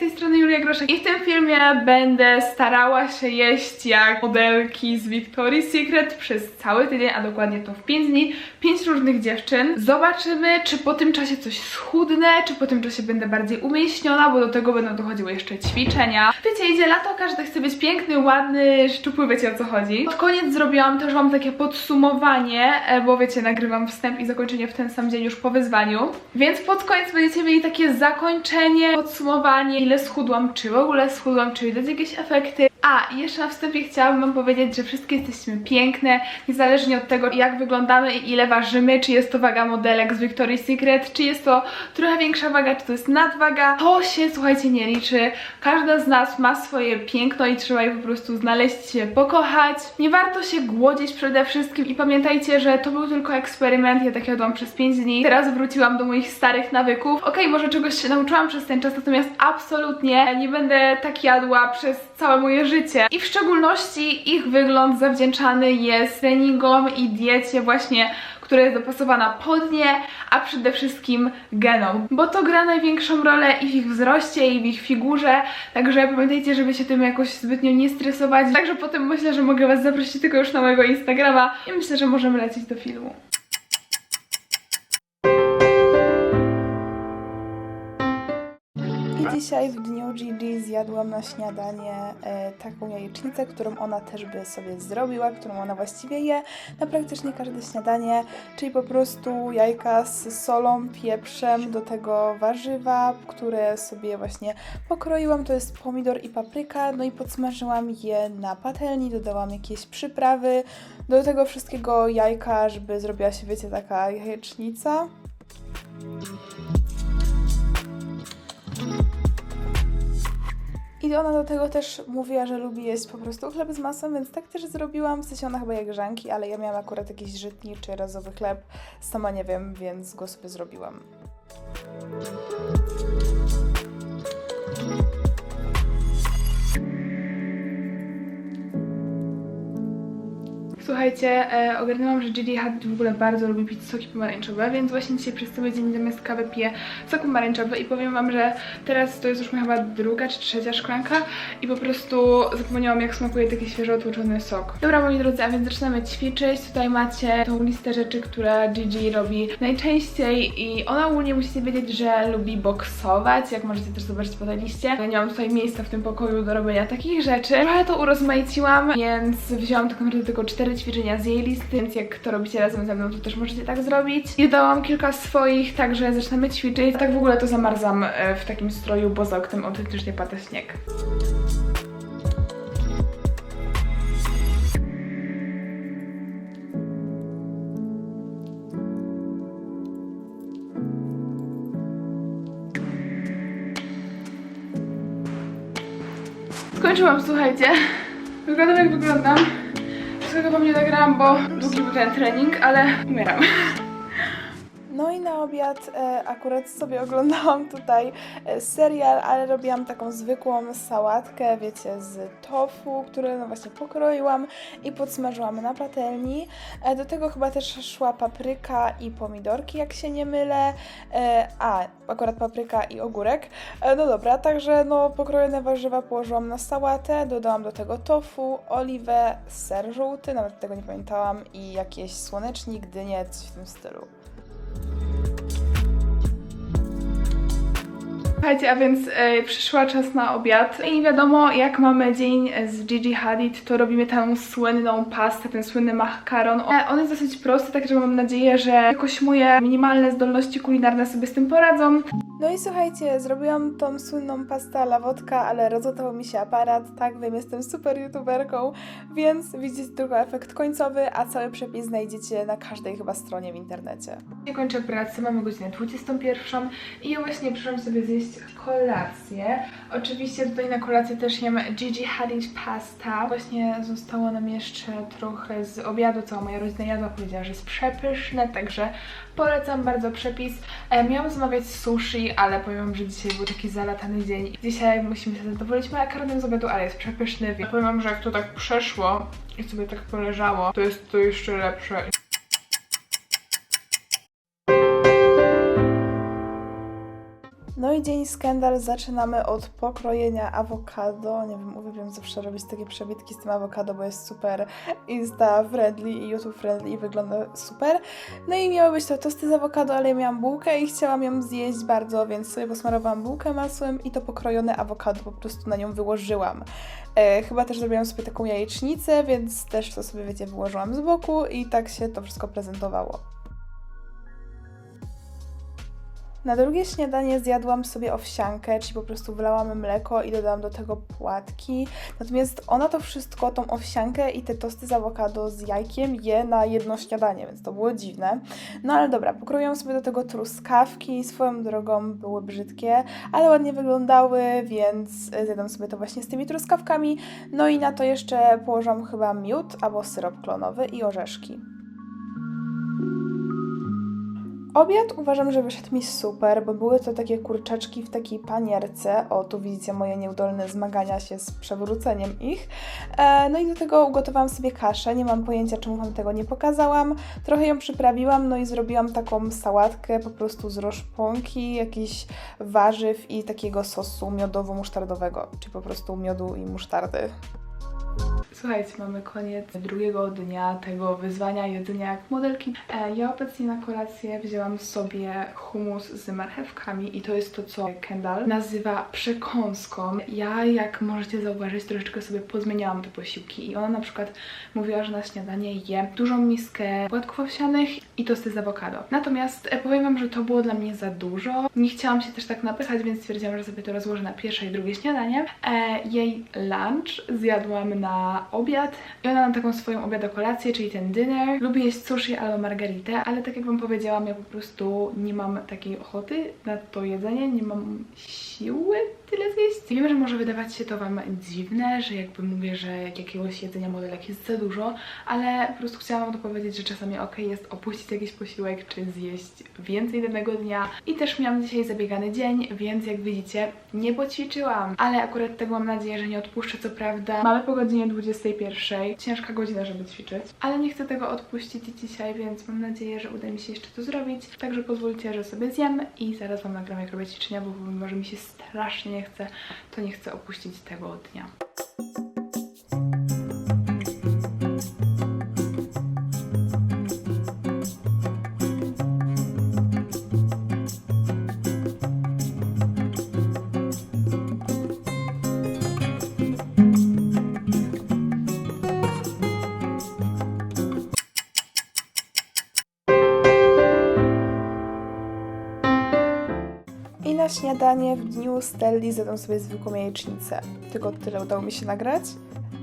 tej strony Julia Groszek i w tym filmie będę starała się jeść jak modelki z Victoria's Secret przez cały tydzień, a dokładnie to w 5 dni, 5 różnych dziewczyn. Zobaczymy, czy po tym czasie coś schudnę, czy po tym czasie będę bardziej umieśniona, bo do tego będą dochodziły jeszcze ćwiczenia. Wiecie, idzie lato, każdy chce być piękny, ładny, szczupły, wiecie o co chodzi. Pod koniec zrobiłam też wam takie podsumowanie, e, bo wiecie, nagrywam wstęp i zakończenie w ten sam dzień już po wyzwaniu. Więc pod koniec będziecie mieli takie zakończenie, podsumowanie, ile schudłam, czy w ogóle schudłam, czy widać jakieś efekty. A, jeszcze na wstępie chciałabym wam powiedzieć, że wszystkie jesteśmy piękne, niezależnie od tego jak wyglądamy i ile ważymy, czy jest to waga modelek z Victoria's Secret, czy jest to trochę większa waga, czy to jest nadwaga. To się, słuchajcie, nie liczy. Każda z nas ma swoje piękno i trzeba je po prostu znaleźć się, pokochać. Nie warto się głodzić przede wszystkim i pamiętajcie, że to był tylko eksperyment, ja tak jadłam przez 5 dni. Teraz wróciłam do moich starych nawyków. Okej, może czegoś się nauczyłam przez ten czas, natomiast absolutnie nie będę tak jadła przez całe moje życie. I w szczególności ich wygląd zawdzięczany jest treningom i diecie właśnie która jest dopasowana pod nie, a przede wszystkim genom, bo to gra największą rolę i w ich wzroście, i w ich figurze, także pamiętajcie, żeby się tym jakoś zbytnio nie stresować. Także potem myślę, że mogę Was zaprosić tylko już na mojego Instagrama i myślę, że możemy lecieć do filmu. Dzisiaj w dniu Gigi zjadłam na śniadanie e, taką jajecznicę, którą ona też by sobie zrobiła, którą ona właściwie je na praktycznie każde śniadanie, czyli po prostu jajka z solą, pieprzem, do tego warzywa, które sobie właśnie pokroiłam, to jest pomidor i papryka, no i podsmażyłam je na patelni, dodałam jakieś przyprawy, do tego wszystkiego jajka, żeby zrobiła się, wiecie, taka jajecznica. I ona do tego też mówiła, że lubi jeść po prostu chleb z masą, więc tak też zrobiłam. W sensie ona chyba jak grzanki, ale ja miałam akurat jakiś żytni czy razowy chleb. Sama nie wiem, więc go sobie zrobiłam. Słuchajcie, e, ogarnęłam, że Gigi Hadid w ogóle bardzo lubi pić soki pomarańczowe, więc właśnie dzisiaj przez cały dzień zamiast kawy piję sok pomarańczowy i powiem wam, że teraz to jest już moja chyba druga czy trzecia szklanka i po prostu zapomniałam jak smakuje taki świeżo otłoczony sok. Dobra moi drodzy, a więc zaczynamy ćwiczyć. Tutaj macie tą listę rzeczy, które Gigi robi najczęściej i ona ogólnie musicie wiedzieć, że lubi boksować, jak możecie też zobaczyć po tej liście. Ja nie mam tutaj miejsca w tym pokoju do robienia takich rzeczy. Trochę to urozmaiciłam, więc wzięłam tak naprawdę tylko cztery ćwiczenia z jej listy, więc jak to robicie razem ze mną, to też możecie tak zrobić. I dodałam kilka swoich, także zaczynamy ćwiczyć. Tak w ogóle to zamarzam e, w takim stroju, bo za oknem autentycznie pada śnieg. Skończyłam, słuchajcie. Wyglądam jak wyglądam. Wszystkiego wam nie nagrałam, bo długi był ten trening, ale umieram. Obiad e, akurat sobie oglądałam tutaj e, serial, ale robiłam taką zwykłą sałatkę, wiecie, z tofu, które no właśnie pokroiłam i podsmażyłam na patelni. E, do tego chyba też szła papryka i pomidorki, jak się nie mylę. A, akurat papryka i ogórek. No dobra, także no pokrojone warzywa położyłam na sałatę, dodałam do tego tofu, oliwę, ser żółty, nawet tego nie pamiętałam i jakieś słonecznik, dynię, coś w tym stylu. Słuchajcie, a więc e, przyszła czas na obiad i nie wiadomo jak mamy dzień z Gigi Hadid, to robimy tę słynną pastę, ten słynny makaron. E, on jest dosyć prosty, także mam nadzieję, że jakoś moje minimalne zdolności kulinarne sobie z tym poradzą. No i słuchajcie, zrobiłam tą słynną pastę à la wodka, ale rozładował mi się aparat, tak wiem, jestem super youtuberką, więc widzicie tylko efekt końcowy, a cały przepis znajdziecie na każdej chyba stronie w internecie. Ja kończę pracę, mamy godzinę 21 i ja właśnie przyszłam sobie zjeść kolację. Oczywiście tutaj na kolację też jem Gigi Hadid pasta. Właśnie zostało nam jeszcze trochę z obiadu, cała moja rodzina jadła, powiedziała, że jest przepyszne, także polecam bardzo przepis. E, miałam zamawiać sushi, ale powiem wam, że dzisiaj był taki zalatany dzień. Dzisiaj musimy się zadowolić makaronem z obiadu, ale jest przepyszny. więc Powiem wam, że jak to tak przeszło i sobie tak poleżało, to jest to jeszcze lepsze. No i dzień skandal zaczynamy od pokrojenia awokado. Nie wiem, uwielbiam zawsze robić takie przebitki z tym awokado, bo jest super insta friendly i YouTube friendly i wygląda super. No i miały być to tosty z awokado, ale ja miałam bułkę i chciałam ją zjeść bardzo, więc sobie posmarowałam bułkę masłem i to pokrojone awokado po prostu na nią wyłożyłam. E, chyba też zrobiłam sobie taką jajecznicę, więc też to sobie, wiecie, wyłożyłam z boku i tak się to wszystko prezentowało. Na drugie śniadanie zjadłam sobie owsiankę, czyli po prostu wylałam mleko i dodałam do tego płatki. Natomiast ona to wszystko, tą owsiankę i te tosty z awokado z jajkiem je na jedno śniadanie, więc to było dziwne. No ale dobra, pokroiłam sobie do tego truskawki, swoją drogą były brzydkie, ale ładnie wyglądały, więc zjadłam sobie to właśnie z tymi truskawkami. No i na to jeszcze położyłam chyba miód albo syrop klonowy i orzeszki. Obiad uważam, że wyszedł mi super, bo były to takie kurczaczki w takiej panierce. O, tu widzicie moje nieudolne zmagania się z przewróceniem ich. E, no i do tego ugotowałam sobie kaszę. Nie mam pojęcia, czemu Wam tego nie pokazałam. Trochę ją przyprawiłam, no i zrobiłam taką sałatkę po prostu z roszponki, jakichś warzyw i takiego sosu miodowo-musztardowego, czyli po prostu miodu i musztardy. Słuchajcie, mamy koniec drugiego dnia tego wyzwania jedzenia jak modelki. E, ja obecnie na kolację wzięłam sobie hummus z marchewkami i to jest to, co Kendall nazywa przekąską. Ja, jak możecie zauważyć, troszeczkę sobie pozmieniałam te posiłki i ona na przykład mówiła, że na śniadanie je dużą miskę płatków owsianych i tosty z awokado. Natomiast e, powiem Wam, że to było dla mnie za dużo. Nie chciałam się też tak napychać, więc stwierdziłam, że sobie to rozłożę na pierwsze i drugie śniadanie. E, jej lunch zjadłam na obiad i ona ma taką swoją obiadokolację, czyli ten dinner. Lubię jeść sushi albo margaritę, ale tak jak Wam powiedziałam, ja po prostu nie mam takiej ochoty na to jedzenie, nie mam siły tyle zjeść. Wiem, że może wydawać się to Wam dziwne, że jakby mówię, że jakiegoś jedzenia modelek jest za dużo, ale po prostu chciałam Wam to powiedzieć, że czasami ok jest opuścić jakiś posiłek, czy zjeść więcej danego dnia. I też miałam dzisiaj zabiegany dzień, więc jak widzicie, nie poćwiczyłam. Ale akurat tego mam nadzieję, że nie odpuszczę, co prawda. Mamy po godzinie 21. Ciężka godzina, żeby ćwiczyć. Ale nie chcę tego odpuścić dzisiaj, więc mam nadzieję, że uda mi się jeszcze to zrobić. Także pozwólcie, że sobie zjem i zaraz Wam nagram, jak robię ćwiczenia, bo pomimo, że mi się strasznie nie chce, to nie chcę opuścić tego dnia. Śniadanie w dniu Stelli zjadłam sobie zwykłą jajecznicę. Tylko tyle udało mi się nagrać.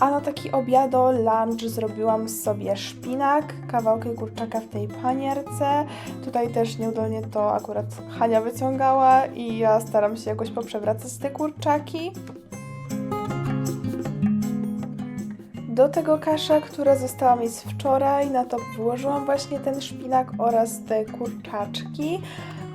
A na taki obiado, lunch zrobiłam sobie szpinak, kawałki kurczaka w tej panierce. Tutaj też nieudolnie to akurat Hania wyciągała i ja staram się jakoś poprzewracać te kurczaki. Do tego kasza, która została mi z wczoraj, na to wyłożyłam właśnie ten szpinak oraz te kurczaczki.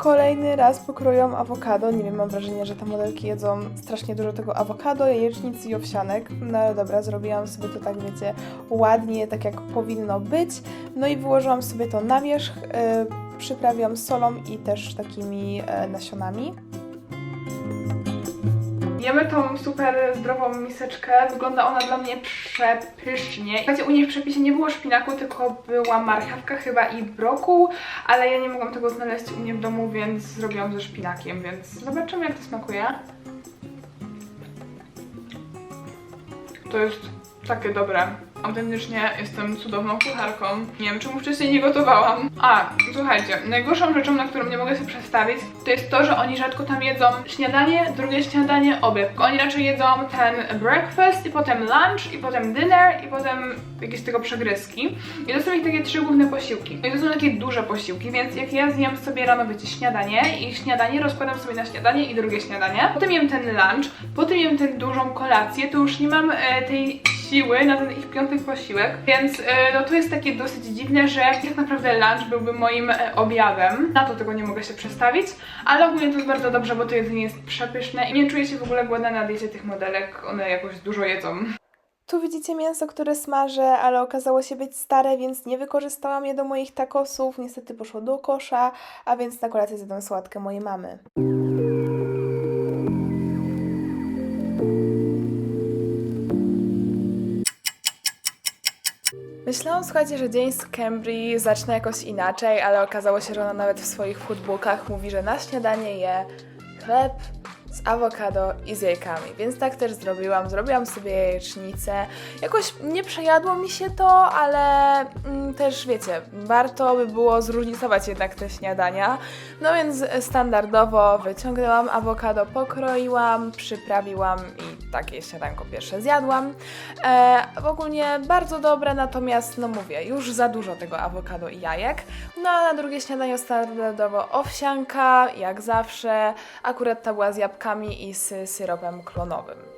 Kolejny raz pokroiłam awokado. Nie wiem, mam wrażenie, że te modelki jedzą strasznie dużo tego awokado, jajecznic i owsianek. No ale dobra, zrobiłam sobie to tak, wiecie, ładnie, tak jak powinno być. No i wyłożyłam sobie to na wierzch, yy, przyprawiłam solą i też takimi e, nasionami. Jemy tą super zdrową miseczkę. Wygląda ona dla mnie przepysznie. Słuchajcie, u niej w przepisie nie było szpinaku, tylko była marchewka chyba i brokuł, ale ja nie mogłam tego znaleźć u mnie w domu, więc zrobiłam ze szpinakiem, więc zobaczymy jak to smakuje. To jest takie dobre. Autentycznie jestem cudowną kucharką. Nie wiem, czemu wcześniej nie gotowałam. A, słuchajcie, najgorszą rzeczą, na którą nie mogę sobie przestawić, to jest to, że oni rzadko tam jedzą śniadanie, drugie śniadanie, obiad. Oni raczej jedzą ten breakfast i potem lunch i potem dinner i potem jakieś tego przegryzki. I to są ich takie trzy główne posiłki. No i to są takie duże posiłki, więc jak ja zjem sobie rano wiecie śniadanie i śniadanie rozkładam sobie na śniadanie i drugie śniadanie, potem jem ten lunch, potem jem tę dużą kolację, to już nie mam e, tej siły na ten ich piąty posiłek, więc e, no to jest takie dosyć dziwne, że tak naprawdę lunch byłby moim e, obiadem. Na to tego nie mogę się przestawić, ale ogólnie to jest bardzo dobrze, bo to jedzenie jest przepyszne i nie czuję się w ogóle głodna na diecie tych modelek, one jakoś dużo jedzą. Tu widzicie mięso, które smażę, ale okazało się być stare, więc nie wykorzystałam je do moich takosów. Niestety poszło do kosza, a więc na kolację zjadłam sałatkę mojej mamy. Myślałam, słuchajcie, że dzień z Cambry zacznę jakoś inaczej, ale okazało się, że ona nawet w swoich foodbookach mówi, że na śniadanie je chleb z awokado i z jajkami, więc tak też zrobiłam. Zrobiłam sobie jajecznicę. Jakoś nie przejadło mi się to, ale mm, też wiecie, warto by było zróżnicować jednak te śniadania. No więc standardowo wyciągnęłam awokado, pokroiłam, przyprawiłam i takie śniadanko pierwsze zjadłam. E, ogólnie bardzo dobre, natomiast no mówię, już za dużo tego awokado i jajek. No a na drugie śniadanie standardowo owsianka, jak zawsze. Akurat ta była z jabłkami i z syropem klonowym.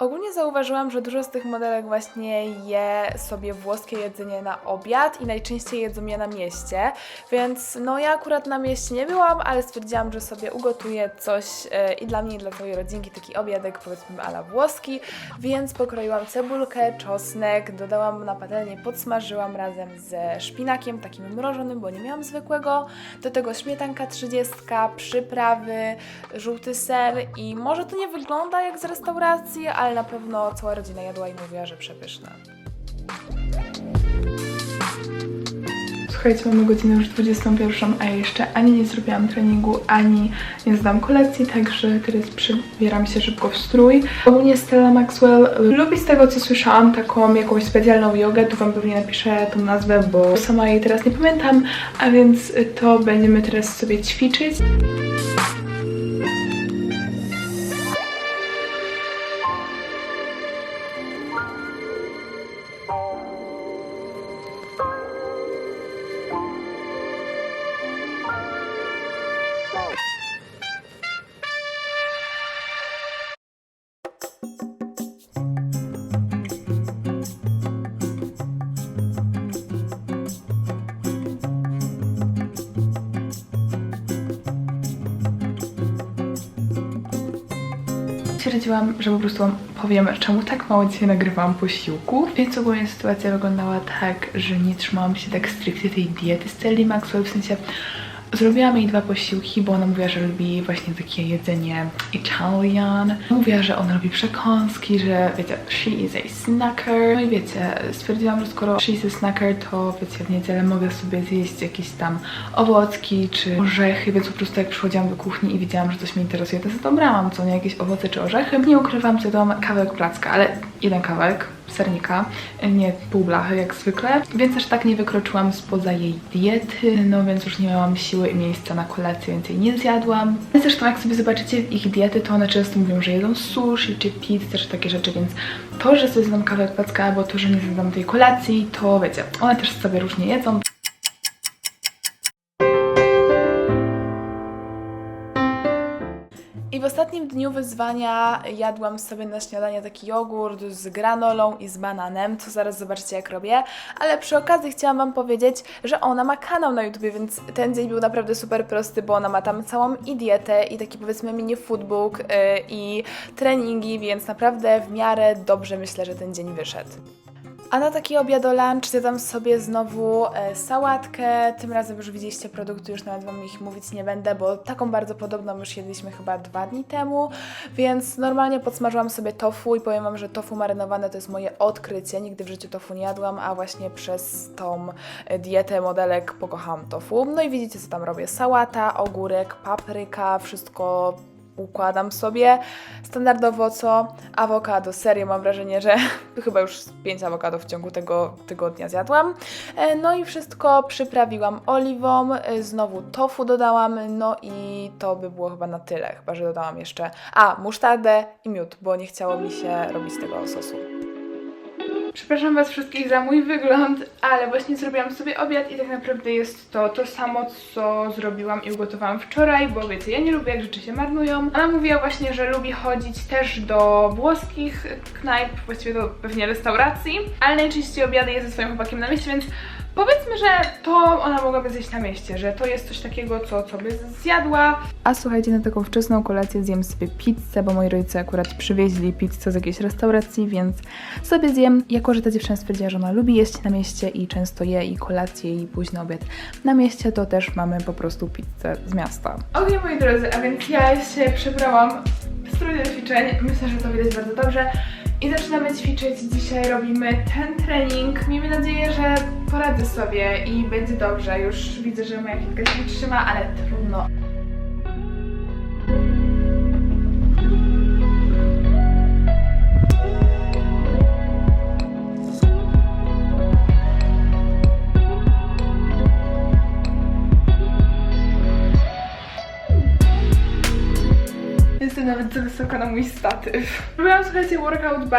Ogólnie zauważyłam, że dużo z tych modelek właśnie je sobie włoskie jedzenie na obiad i najczęściej jedzą je na mieście, więc no ja akurat na mieście nie byłam, ale stwierdziłam, że sobie ugotuję coś e, i dla mnie i dla całej rodzinki taki obiadek powiedzmy ala włoski, więc pokroiłam cebulkę, czosnek, dodałam na patelnię, podsmażyłam razem ze szpinakiem takim mrożonym, bo nie miałam zwykłego, do tego śmietanka 30, przyprawy, żółty ser i może to nie wygląda jak z restauracji, ale na pewno cała rodzina jadła i mówiła, że przepyszne. Słuchajcie, mamy godzinę już 21, a jeszcze ani nie zrobiłam treningu, ani nie zdam kolekcji, także teraz przebieram się szybko w strój. Ogólnie Stella Maxwell lubi z tego, co słyszałam, taką jakąś specjalną jogę, tu Wam pewnie napiszę tą nazwę, bo sama jej teraz nie pamiętam, a więc to będziemy teraz sobie ćwiczyć. Stwierdziłam, że po prostu wam powiem, czemu tak mało dzisiaj nagrywałam posiłków. Więc ogólnie sytuacja wyglądała tak, że nie trzymałam się tak stricte tej diety z Maxwell, w sensie Zrobiłam jej dwa posiłki, bo ona mówiła, że lubi właśnie takie jedzenie Italian. Mówiła, że ona lubi przekąski, że wiecie, she is a snacker. No i wiecie, stwierdziłam, że skoro she is a snacker, to wiecie, w niedzielę mogę sobie zjeść jakieś tam owocki czy orzechy, więc po prostu jak przychodziłam do kuchni i widziałam, że coś mnie interesuje, to dobrałam, co nie, jakieś owoce czy orzechy. Nie ukrywam, zjadłam kawałek placka, ale jeden kawałek sernika, nie pół blachy jak zwykle, więc aż tak nie wykroczyłam spoza jej diety, no więc już nie miałam siły i miejsca na kolację, więc jej nie zjadłam. Zresztą jak sobie zobaczycie ich diety, to one często mówią, że jedzą sushi czy pizzę czy takie rzeczy, więc to, że sobie zjadam kawałek placka albo to, że nie zjadam tej kolacji, to wiecie, one też sobie różnie jedzą. I w ostatnim dniu wyzwania jadłam sobie na śniadanie taki jogurt z granolą i z bananem, co zaraz zobaczycie jak robię, ale przy okazji chciałam Wam powiedzieć, że ona ma kanał na YouTubie, więc ten dzień był naprawdę super prosty, bo ona ma tam całą i dietę i taki powiedzmy mini foodbook yy, i treningi, więc naprawdę w miarę dobrze myślę, że ten dzień wyszedł. A na taki obiad o lunch zjadam sobie znowu e, sałatkę. Tym razem już widzieliście produkty, już nawet Wam ich mówić nie będę, bo taką bardzo podobną już jedliśmy chyba dwa dni temu. Więc normalnie podsmażyłam sobie tofu i powiem Wam, że tofu marynowane to jest moje odkrycie. Nigdy w życiu tofu nie jadłam, a właśnie przez tą e, dietę modelek pokochałam tofu. No i widzicie, co tam robię. Sałata, ogórek, papryka, wszystko układam sobie. Standardowo co? Awokado. Serio mam wrażenie, że chyba już 5 awokado w ciągu tego tygodnia zjadłam. E, No i wszystko przyprawiłam oliwą, e, znowu tofu dodałam, no i to by było chyba na tyle. Chyba, że dodałam jeszcze, a, musztardę i miód, bo nie chciało mi się robić tego sosu. Przepraszam Was wszystkich za mój wygląd, ale właśnie zrobiłam sobie obiad i tak naprawdę jest to to samo, co zrobiłam i ugotowałam wczoraj, bo wiecie, ja nie lubię jak rzeczy się marnują. Ona mówiła właśnie, że lubi chodzić też do włoskich knajp, właściwie do pewnie restauracji, ale najczęściej obiady je ze swoim chłopakiem na mieście, więc powiedzmy, że to ona mogłaby zjeść na mieście, że to jest coś takiego, co, by zjadła. A słuchajcie, na taką wczesną kolację zjem sobie pizzę, bo moi rodzice akurat przywieźli pizzę z jakiejś restauracji, więc sobie zjem. Jako, że ta dziewczyna stwierdziła, że ona lubi jeść na mieście i często je i kolację i późny obiad na mieście, to też mamy po prostu pizzę z miasta. Okej, moi drodzy, a więc ja się przebrałam w strój do ćwiczeń. Myślę, że to widać bardzo dobrze. I zaczynamy ćwiczyć. Dzisiaj robimy ten trening. Miejmy nadzieję, że poradzę sobie i będzie dobrze. Już widzę, że moja kitka się trzyma, ale trudno. Nawet za wysoko na mój statyw. Robiłam, słuchajcie, workout by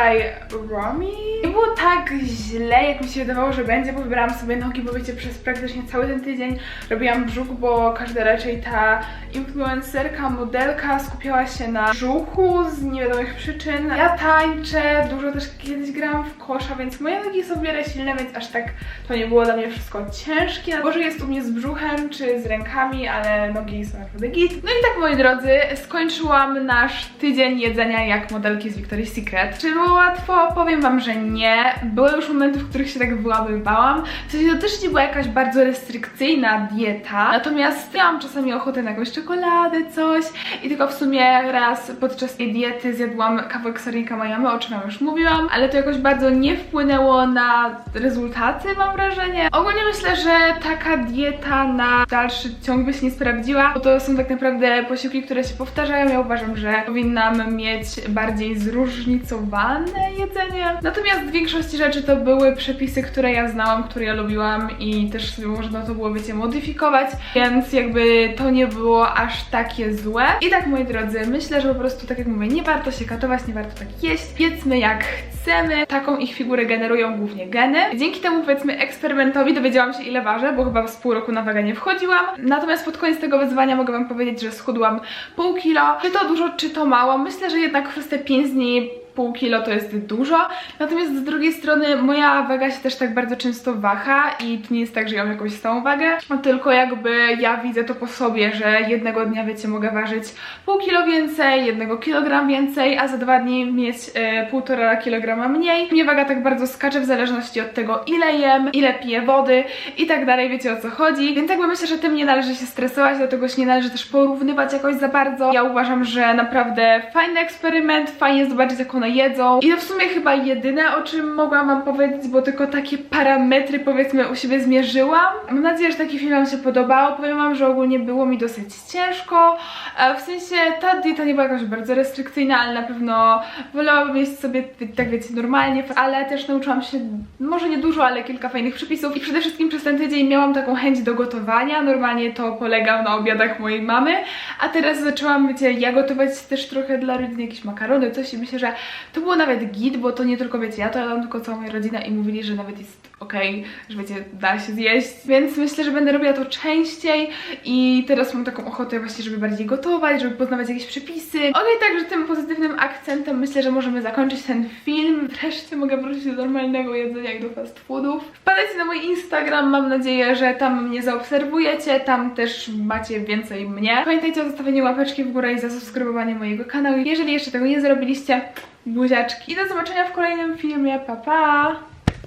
Romy. Nie było tak źle, jak mi się wydawało, że będzie, bo wybrałam sobie nogi, bo wiecie, przez praktycznie cały ten tydzień robiłam brzuch, bo każda raczej ta influencerka, modelka skupiała się na brzuchu z niewiadomych przyczyn. Ja tańczę, dużo też kiedyś grałam w kosza, więc moje nogi są w miarę silne, więc aż tak to nie było dla mnie wszystko ciężkie. Może jest u mnie z brzuchem czy z rękami, ale nogi są naprawdę git. No i tak, moi drodzy, skończyłam nasz tydzień jedzenia jak modelki z Victoria's Secret. Czy było łatwo? Powiem wam, że nie. Były już momenty, w których się tak wyłamywałam. W sensie to też nie była jakaś bardzo restrykcyjna dieta, natomiast miałam czasami ochotę na jakąś czekoladę, coś i tylko w sumie raz podczas tej diety zjadłam kawałek sernika Miami, o czym wam już mówiłam, ale to jakoś bardzo nie wpłynęło na rezultaty, mam wrażenie. Ogólnie myślę, że taka dieta na dalszy ciąg by się nie sprawdziła, bo to są tak naprawdę posiłki, które się powtarzają. Ja uważam, że powinnam mieć bardziej zróżnicowane jedzenie. Natomiast w większości rzeczy to były przepisy, które ja znałam, które ja lubiłam i też sobie można to było, wiecie, modyfikować, więc jakby to nie było aż takie złe. I tak, moi drodzy, myślę, że po prostu, tak jak mówię, nie warto się katować, nie warto tak jeść. Jedzmy jak chcemy. Taką ich figurę generują głównie geny. Dzięki temu, powiedzmy, eksperymentowi dowiedziałam się, ile ważę, bo chyba z pół roku na wagę nie wchodziłam. Natomiast pod koniec tego wyzwania mogę wam powiedzieć, że schudłam pół kilo. Czy to dużo, czy to mało? Myślę, że jednak przez te 5 dni pół kilo to jest dużo, natomiast z drugiej strony moja waga się też tak bardzo często waha i to nie jest tak, że ja mam jakąś stałą wagę, no tylko jakby ja widzę to po sobie, że jednego dnia, wiecie, mogę ważyć pół kilo więcej, jednego kilogram więcej, a za dwa dni mieć e, półtora kilograma mniej. Mnie waga tak bardzo skacze w zależności od tego, ile jem, ile piję wody i tak dalej, wiecie o co chodzi, więc jakby myślę, że tym nie należy się stresować, dlatego się nie należy też porównywać jakoś za bardzo. Ja uważam, że naprawdę fajny eksperyment, fajnie zobaczyć, jak one jedzą. I to w sumie chyba jedyne, o czym mogłam wam powiedzieć, bo tylko takie parametry, powiedzmy, u siebie zmierzyłam. Mam nadzieję, że taki film wam się podobał. Powiem wam, że ogólnie było mi dosyć ciężko. E, W sensie ta dieta nie była jakaś bardzo restrykcyjna, ale na pewno wolałabym jeść sobie, tak wiecie, normalnie, ale też nauczyłam się, może nie dużo, ale kilka fajnych przepisów i przede wszystkim przez ten tydzień miałam taką chęć do gotowania. Normalnie to polegam na obiadach mojej mamy, a teraz zaczęłam, wiecie, ja gotować też trochę dla rodziny, jakieś makarony, coś i myślę, że to było nawet git, bo to nie tylko, wiecie, ja to jadłam, tylko cała moja rodzina i mówili, że nawet jest okej, że wiecie, da się zjeść, więc myślę, że będę robiła to częściej i teraz mam taką ochotę właśnie, żeby bardziej gotować, żeby poznawać jakieś przepisy. Okej, także tym pozytywnym akcentem myślę, że możemy zakończyć ten film. Wreszcie mogę wrócić do normalnego jedzenia jak do fast foodów. Wpadajcie na mój Instagram, mam nadzieję, że tam mnie zaobserwujecie, tam też macie więcej mnie. Pamiętajcie o zostawieniu łapeczki w górę i zasubskrybowanie mojego kanału, jeżeli jeszcze tego nie zrobiliście. Buziaczki. I do zobaczenia w kolejnym filmie. Pa, pa!